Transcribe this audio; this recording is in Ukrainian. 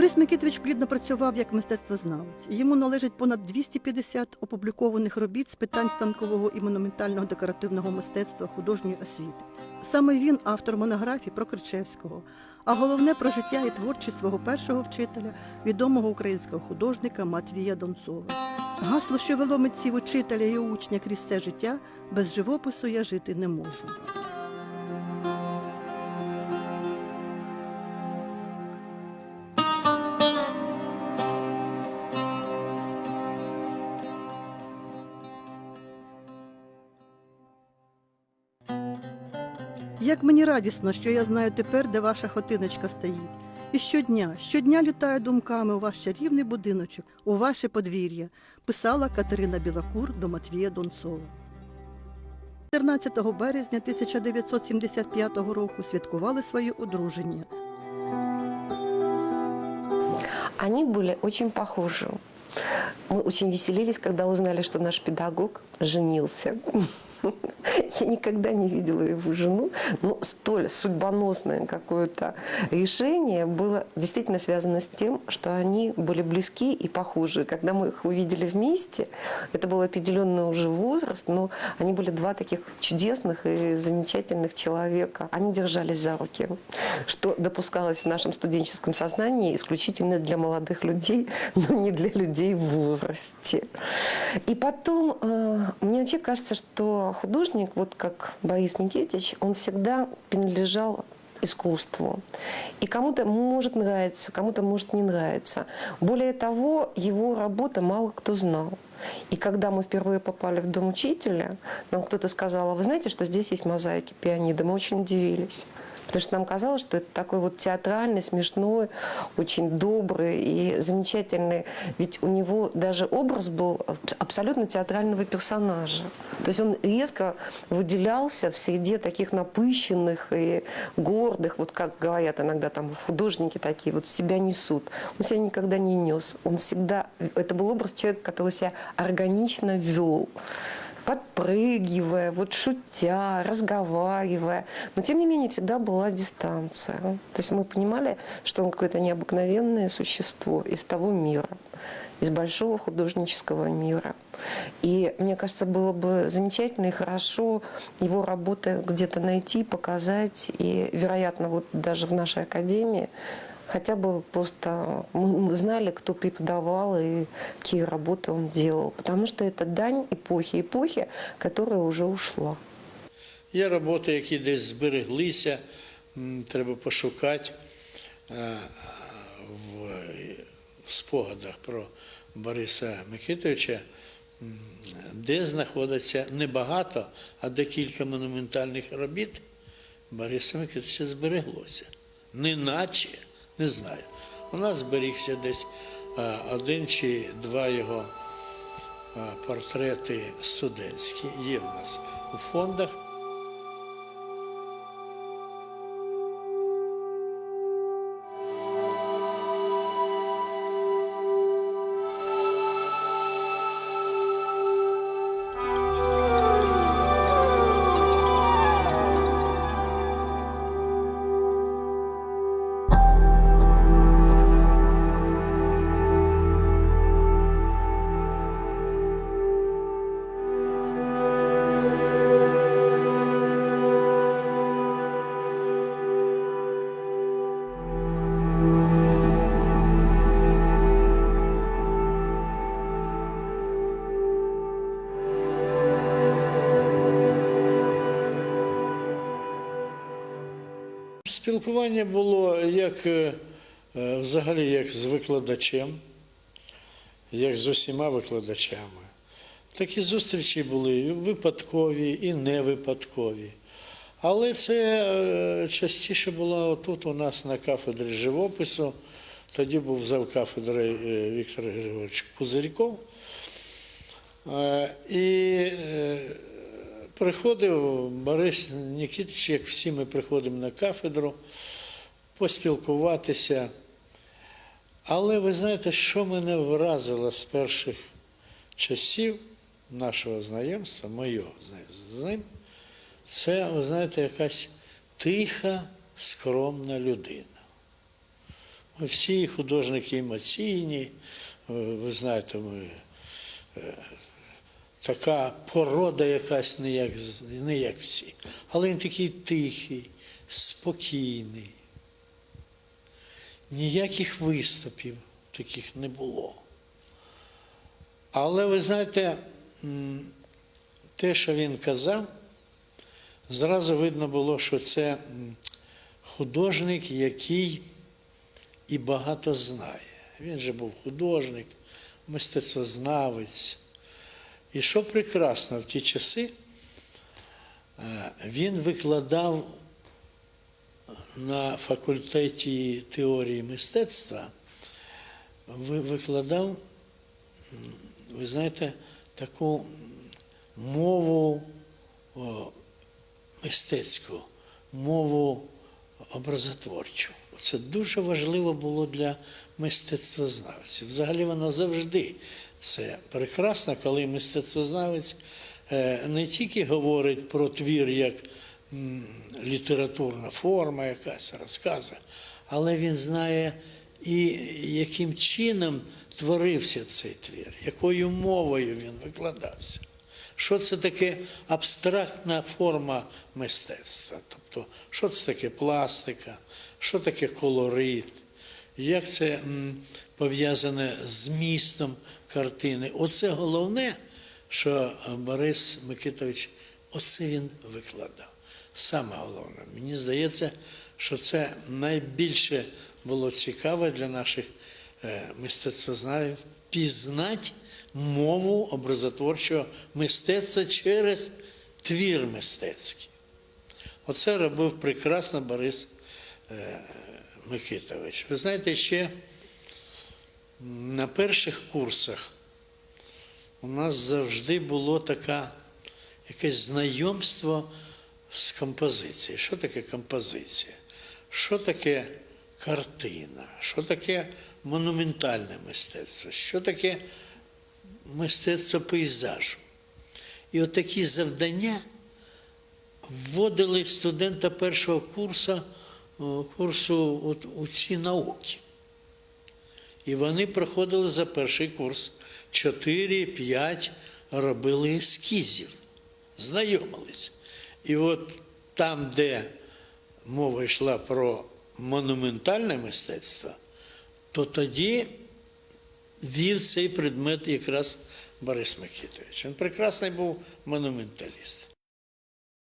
Борис Микитович плідно працював як мистецтвознавець. Йому належить понад 250 опублікованих робіт з питань станкового і монументального декоративного мистецтва художньої освіти. Саме він автор монографій про Кричевського, а головне про життя і творчість свого першого вчителя, відомого українського художника Матвія Донцова. Гасло, що вело митців учителя і учня крізь все життя, без живопису я жити не можу. Як мені радісно, що я знаю тепер, де ваша хотиночка стоїть. І щодня, щодня літаю думками у ваш чарівний будиночок, у ваше подвір'я, писала Катерина Білокур до Матвія Донцова. 14 березня 1975 року святкували своє одруження. Они были очень похожи. Мы очень веселились, когда узнали, что наш педагог женился. Я никогда не видела его жену, но столь судьбоносное какое-то решение было действительно связано с тем, что они были близки и похожи. Когда мы их увидели вместе, это был определенный уже возраст, но они были два таких чудесных и замечательных человека. Они держались за руки, что допускалось в нашем студенческом сознании исключительно для молодых людей, но не для людей в возрасте. И потом, э, мне вообще кажется, что художник, вот как Борис Никитич, он всегда принадлежал искусству. И кому-то может нравиться, кому-то может не нравиться. Более того, его работа мало кто знал. И когда мы впервые попали в дом учителя, нам кто-то сказал, а вы знаете, что здесь есть мозаики пианида? Мы очень удивились. Потому что нам казалось, что это такой вот театральный, смешной, очень добрый и замечательный. Ведь у него даже образ был аб- абсолютно театрального персонажа. То есть он резко выделялся в среде таких напыщенных и гордых, вот как говорят иногда там художники такие, вот себя несут. Он себя никогда не нес. Он всегда, это был образ человека, который себя органично вел подпрыгивая, вот шутя, разговаривая. Но тем не менее всегда была дистанция. То есть мы понимали, что он какое-то необыкновенное существо из того мира, из большого художнического мира. И мне кажется, было бы замечательно и хорошо его работы где-то найти, показать. И, вероятно, вот даже в нашей академии хотя бы просто мы мы знали, кто преподавал и какие работы он делал. Потому что это дань эпохи, эпохи, которая уже ушла. Є роботи, які десь збереглися, м, треба пошукати е, в, в спогадах про Бориса Микитовича, м, де знаходиться не багато, а декілька монументальних робіт Бориса Микитовича збереглося. Неначе, не знаю. У нас зберігся десь е, один чи два його е, портрети студентські. Є в нас у фондах. Спілкування було як е, е, взагалі як з викладачем, як з усіма викладачами. Такі зустрічі були випадкові і невипадкові. Але це е, частіше було тут у нас на кафедрі живопису. Тоді був завкафедри е, Віктор Григорович Пузирьков. І приходив Борис Нікітич, як всі ми приходимо на кафедру, поспілкуватися. Але ви знаєте, що мене вразило з перших часів нашого знайомства, моєго з ним, це, ви знаєте, якась тиха, скромна людина. Ми всі художники емоційні, ви знаєте, ми е, така порода якась не як, не як всі. Але він такий тихий, спокійний. Ніяких виступів таких не було. Але ви знаєте, те, що він казав, зразу видно було, що це художник, який і багато знає. Він же був художник, мистецтвознавець. І що прекрасно в ті часи, е, він викладав на факультеті теорії мистецтва, викладав, ви знаєте, таку мову мистецьку, мову образотворчу. Це дуже важливо було для мистецтвознавців. Взагалі воно завжди це прекрасно, коли мистецтвознавець е, не тільки говорить про твір як літературна форма якась розказує, але він знає і яким чином творився цей твір, якою мовою він викладався. Що це таке абстрактна форма мистецтва? Тобто, що це таке пластика, що таке колорит, як це пов'язане з містом картини? Оце головне, що е, Борис Микитович, оце він викладав. Саме головне. Мені здається, що це найбільше було цікаво для наших е, мистецтвознавців пізнати мову образотворчого мистецтва через твір мистецький. Оце робив прекрасно Борис е, Микитович. Ви знаєте, ще на перших курсах у нас завжди було таке якесь знайомство з композицією. Що таке композиція? Що таке картина? Що таке монументальне мистецтво? Що таке мистецтво пейзажу? І от такі завдання вводили студента першого курсу, курсу от, у ці науки. І вони проходили за перший курс 4-5 робили ескізів, знайомились. І от там, де мова йшла про монументальне мистецтво, то тоді вів цей предмет якраз Борис Микитович. Він прекрасний був монументаліст.